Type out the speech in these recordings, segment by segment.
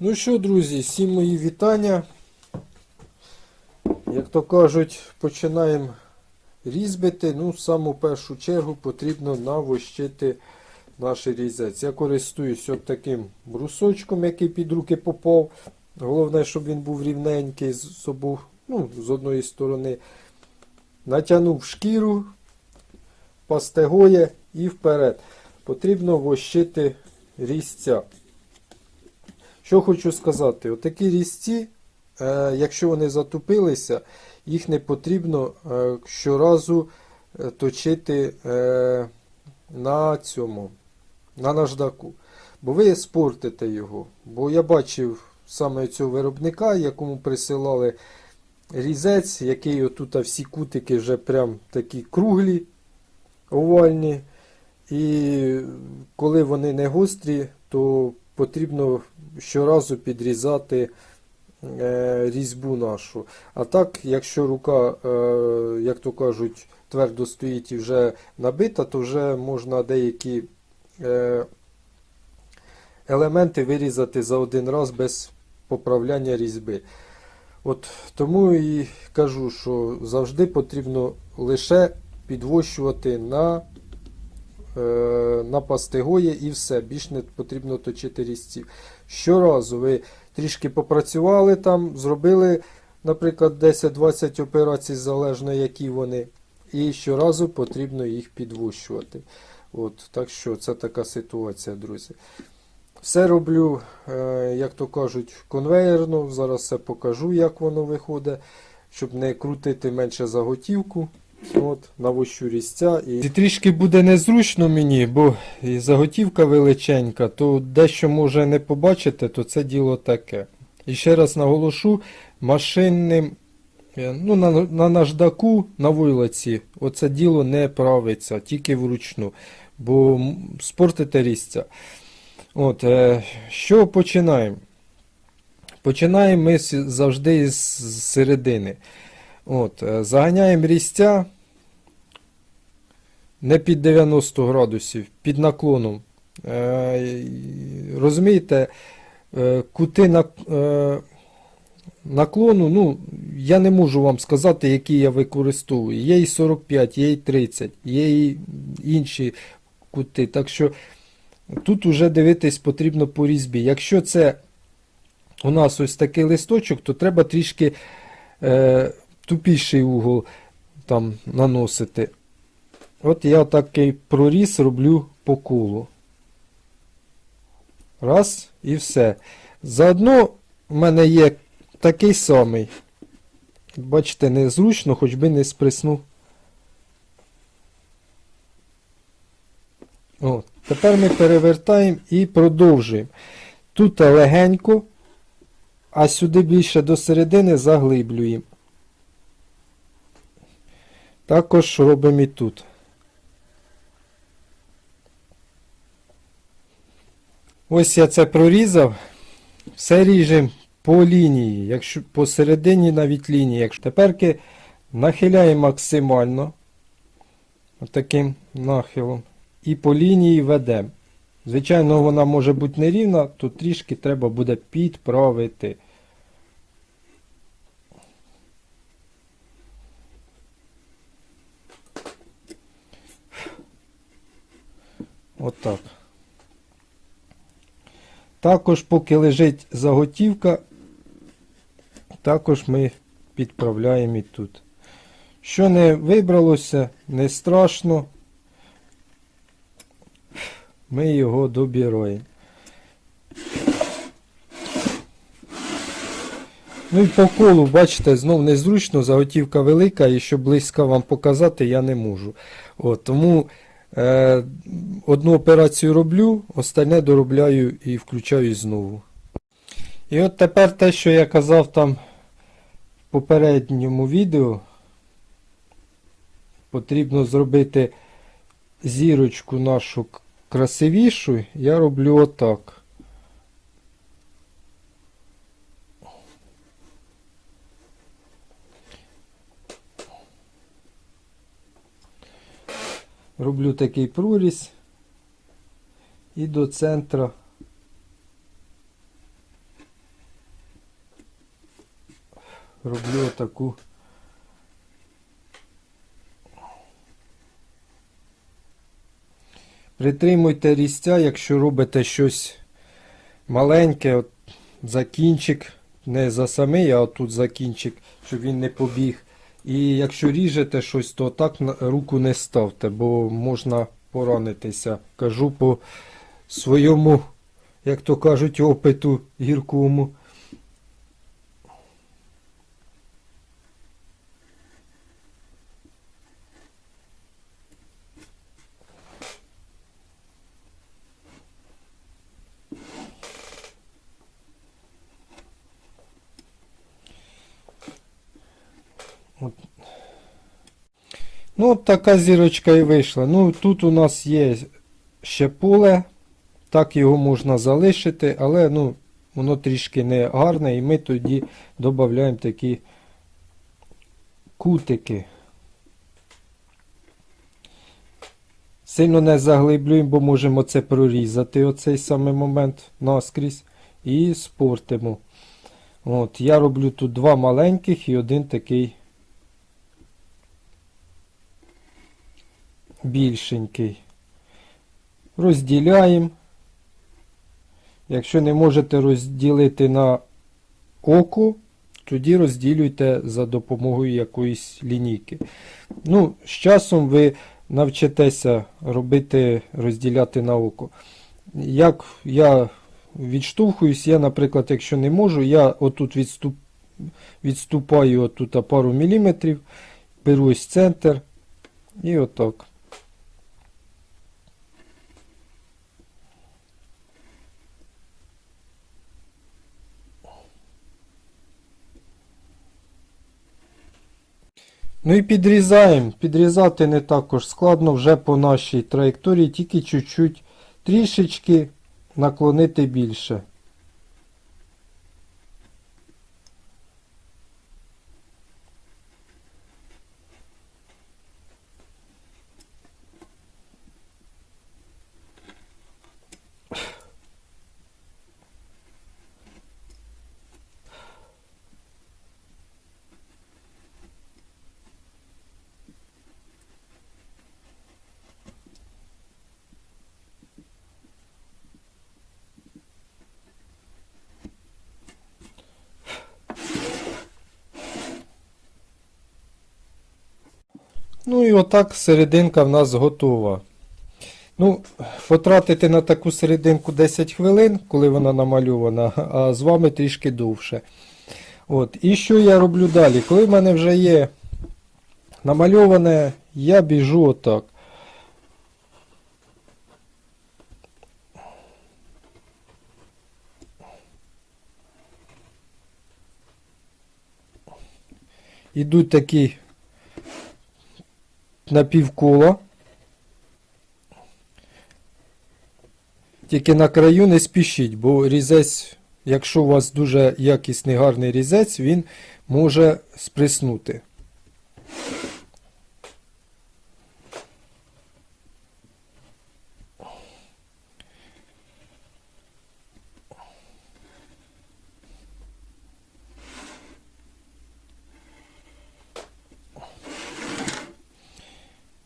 Ну що, друзі, всім мої вітання. Як то кажуть, починаємо різьбити. Ну, в саму першу чергу потрібно навощити наш різець. Я користуюсь от таким брусочком, який під руки попав. Головне, щоб він був рівненький з обох, ну, з одної сторони. Натягнув шкіру, пастегоє і вперед. Потрібно вощити різця. Що хочу сказати, отакі різці, е, якщо вони затупилися, їх не потрібно е, щоразу е, точити на цьому, на наждаку. Бо ви спортите його. Бо я бачив саме цього виробника, якому присилали різець, який отут всі кутики вже прям такі круглі, овальні. І коли вони не гострі, то потрібно щоразу підрізати е, різьбу нашу. А так, якщо рука, е, як то кажуть, твердо стоїть і вже набита, то вже можна деякі е, елементи вирізати за один раз без поправляння різьби. От Тому і кажу, що завжди потрібно лише підвощувати на е, на і все. Більш не потрібно точити різців. Щоразу ви трішки попрацювали там, зробили, наприклад, 10-20 операцій, залежно які вони. І щоразу потрібно їх підвищувати. От, Так що це така ситуація, друзі. Все роблю, е, як то кажуть, конвейерно. Зараз все покажу, як воно виходить, щоб не крутити менше заготівку. От, навощу різця. І... і трішки буде незручно мені, бо і заготівка величенька, то дещо може не побачити, то це діло таке. І ще раз наголошу, машинним, е, ну, на, на наждаку, на вилиці, оце діло не правиться, тільки вручну, бо спортите різця. От, е, що починаємо? Починаємо ми завжди з з середини. От, е, заганяємо різця не під 90 градусів, під наклоном. Е, розумієте, е, кути е, наклону, ну, я не можу вам сказати, які я використовую. Є і 45, є і 30, є і інші кути. Так що тут уже дивитись потрібно по різьбі. Якщо це у нас ось такий листочок, то треба трішки тупіший угол там наносити. От я такий проріз роблю по колу. Раз і все. Заодно в мене є такий самий. Бачите, незручно, хоч би не сприснув. От. Тепер ми перевертаємо і продовжуємо. Тут легенько, а сюди більше до середини заглиблюємо. Також робимо і тут. Ось я це прорізав. Все ріжемо по лінії, якщо посередині навіть лінії. Якщо теперки нахиляємо максимально таким нахилом і по лінії ведемо. Звичайно, вона може бути нерівна, то трішки треба буде підправити. Отак. Також, поки лежить заготівка, також ми підправляємо і тут. Що не вибралося, не страшно. Ми його добираємо. Ну і по колу, бачите, знов незручно, заготівка велика, і щоб близько вам показати, я не можу. От, тому одну операцію роблю, остальне доробляю і включаю знову. І от тепер те, що я казав там в попередньому відео, потрібно зробити зірочку нашу красивішу, я роблю отак. Роблю такий проріз і до центра роблю таку Притримуйте різця, якщо робите щось маленьке, от за не за самий, а отут закінчик, щоб він не побіг. І якщо ріжете щось, то так руку не ставте, бо можна поранитися. Кажу по своєму, як то кажуть, опиту гіркому. Така зірочка і вийшла. Ну, тут у нас є ще поле, так його можна залишити, але ну, воно трішки не гарне, і ми тоді додаємо такі кутики. Сильно не заглиблюємо, бо можемо це прорізати оцей самий момент наскрізь і спортимо. От, я роблю тут два маленьких і один такий більшенький. Розділяємо. Якщо не можете розділити на око, тоді розділюйте за допомогою якоїсь лінійки. Ну, з часом ви навчитеся робити, розділяти на око. Як я відштовхуюсь, я, наприклад, якщо не можу, я отут відступ, відступаю отут пару міліметрів, беру ось центр і отак. Ну і підрізаємо. Підрізати не також складно вже по нашій траєкторії, тільки чуть-чуть трішечки наклонити більше. Ну і отак серединка в нас готова. Ну, потратити на таку серединку 10 хвилин, коли вона намальована, а з вами трішки довше. От. І що я роблю далі? Коли в мене вже є намальоване, я біжу отак. Ідуть такі напівкола. Тільки на краю не спішіть, бо різець, якщо у вас дуже якісний гарний різець, він може сприснути.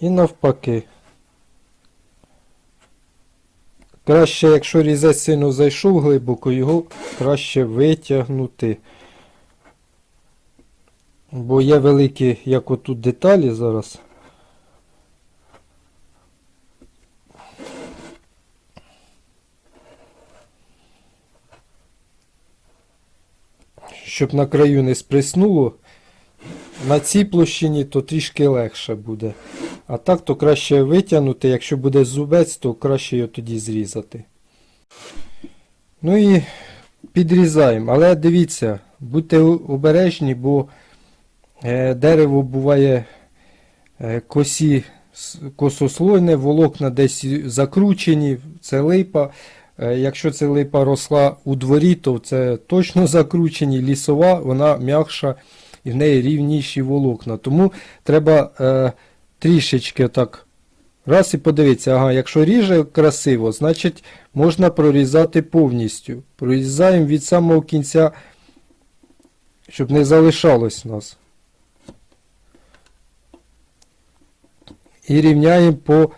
І навпаки. Краще, якщо різець сильно зайшов глибоко, його краще витягнути. Бо є великі, як отут деталі зараз. Щоб на краю не сприснуло, на цій площині то трішки легше буде. А так то краще витягнути, якщо буде зубець, то краще його тоді зрізати. Ну і підрізаємо. Але дивіться, будьте обережні, бо е, дерево буває е, косі, косослойне, волокна десь закручені, це липа. Е, Якщо це липа росла у дворі, то це точно закручені, лісова, вона м'якша і в неї рівніші волокна. Тому треба е, трішечки так. Раз і подивіться, ага, якщо ріже красиво, значить можна прорізати повністю. Прорізаємо від самого кінця щоб не залишалось нас. І рівняємо по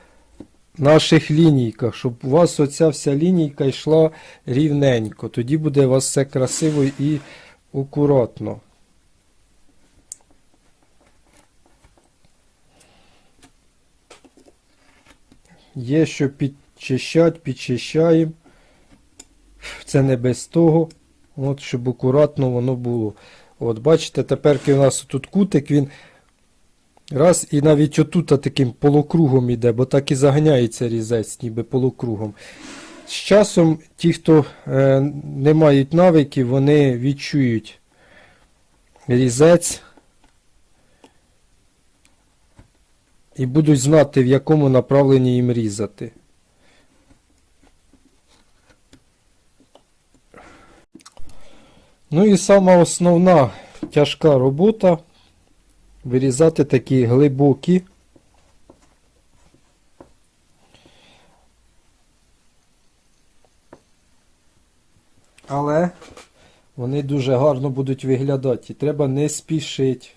наших лінійках, щоб у вас оця вся лінійка йшла рівненько. Тоді буде у вас все красиво і акуратно. Є що підчищать, підчищаємо. Це не без того. От, щоб акуратно воно було. От, бачите, тепер у нас тут кутик, він раз і навіть отут таким полукругом іде, бо так і заганяється різець, ніби полукругом. З часом ті, хто е, не мають навиків, вони відчують різець і будуть знати, в якому направленні їм різати. Ну і сама основна тяжка робота вирізати такі глибокі але вони дуже гарно будуть виглядати. І треба не спішити.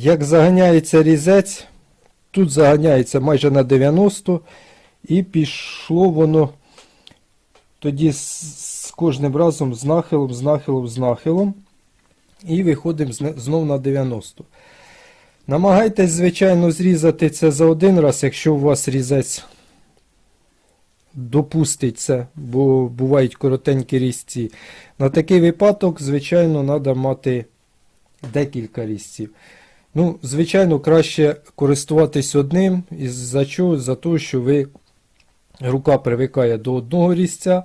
Як заганяється різець, тут заганяється майже на 90 і пішло воно тоді з, кожним разом з нахилом, з нахилом, з нахилом. І виходимо знов на 90. Намагайтесь, звичайно, зрізати це за один раз, якщо у вас різець допустить це, бо бувають коротенькі різці. На такий випадок, звичайно, треба мати декілька різців. Ну, звичайно, краще користуватись одним. І за чого? За те, що ви рука привикає до одного різця,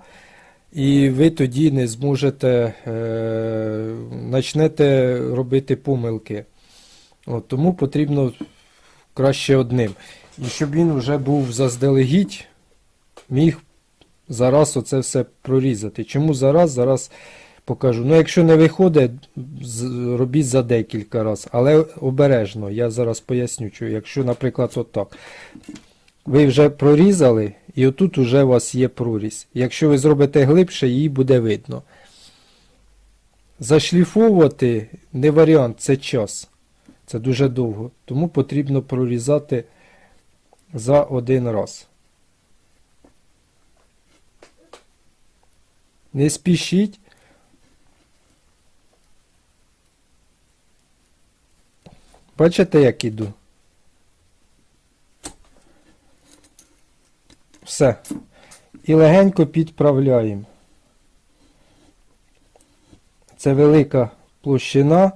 і ви тоді не зможете е, почнете робити помилки. От, тому потрібно краще одним. І щоб він вже був заздалегідь, міг зараз оце все прорізати. Чому зараз? Зараз покажу. Ну, якщо не виходить, робіть за декілька разів. Але обережно, я зараз поясню, що якщо, наприклад, отак. Ви вже прорізали, і отут уже у вас є прорізь. Якщо ви зробите глибше, її буде видно. Зашліфовувати не варіант, це час. Це дуже довго. Тому потрібно прорізати за один раз. Не спішіть. Бачите, як іду? Все. І легенько підправляємо. Це велика площина.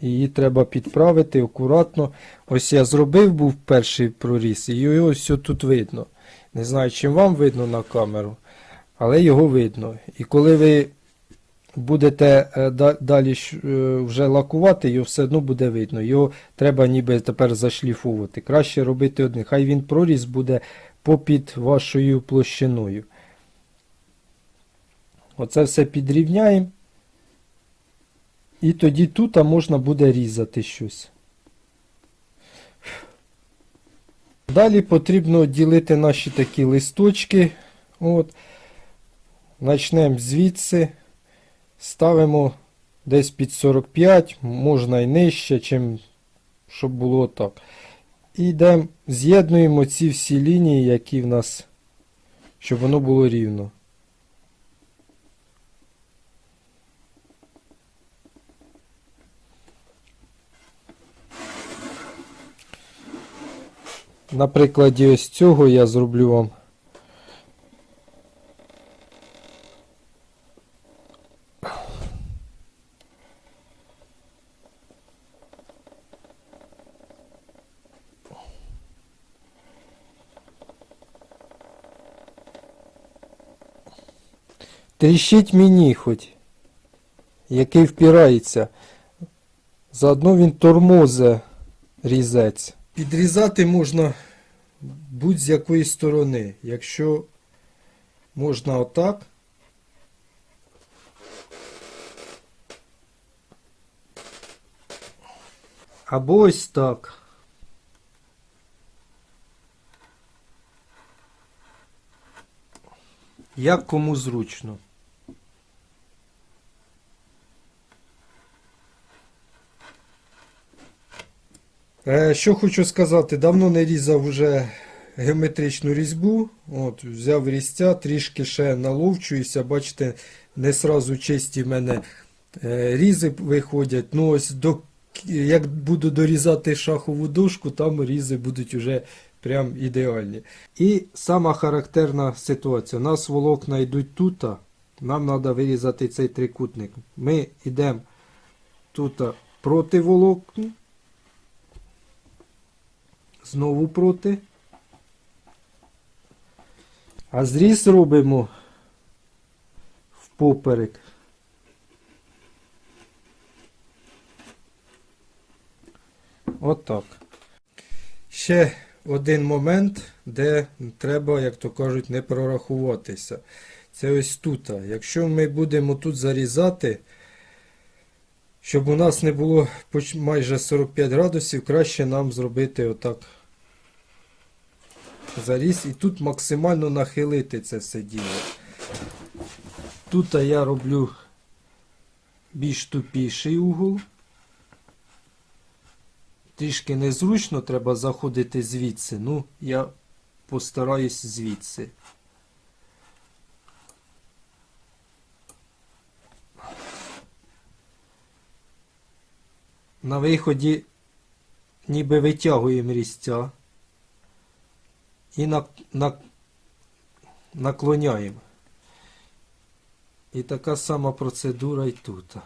Її треба підправити акуратно. Ось я зробив був перший проріз, і його ось тут видно. Не знаю, чим вам видно на камеру, але його видно. І коли ви будете е, далі е, вже лакувати, його все одно буде видно. Його треба ніби тепер зашліфувати. Краще робити один. Хай він проріз буде попід вашою площиною. Оце все підрівняємо. І тоді тут можна буде різати щось. Далі потрібно ділити наші такі листочки. От. Начнемо звідси. Ставимо десь під 45, можна і нижче, чим щоб було так. І з'єднуємо ці всі лінії, які в нас, щоб воно було рівно. На прикладі ось цього я зроблю вам Тріщить мені хоч. який впирається. Заодно він тормозе різець. Підрізати можна будь-з якої сторони. Якщо можна отак. Або ось так. Як кому зручно. Що хочу сказати, давно не різав вже геометричну різьбу. От, взяв різця, трішки ще наловчуюся. Бачите, не сразу чисті в мене е, різи виходять. Ну ось до, як буду дорізати шахову дошку, там різи будуть вже прям ідеальні. І сама характерна ситуація. У нас волокна йдуть тут. Нам треба вирізати цей трикутник. Ми йдемо тут проти волокн. Знову проти. А зріз робимо впоперек. Отак. Ще один момент, де треба, як то кажуть, не прорахуватися. Це ось тут. Якщо ми будемо тут зарізати, щоб у нас не було майже 45 градусів, краще нам зробити отак заріз і тут максимально нахилити це все діло. Тут я роблю більш тупіший угол. Трішки незручно, треба заходити звідси. Ну, я постараюсь звідси. На виході ніби витягуємо різця і на, на, наклоняємо. І така сама процедура і тут.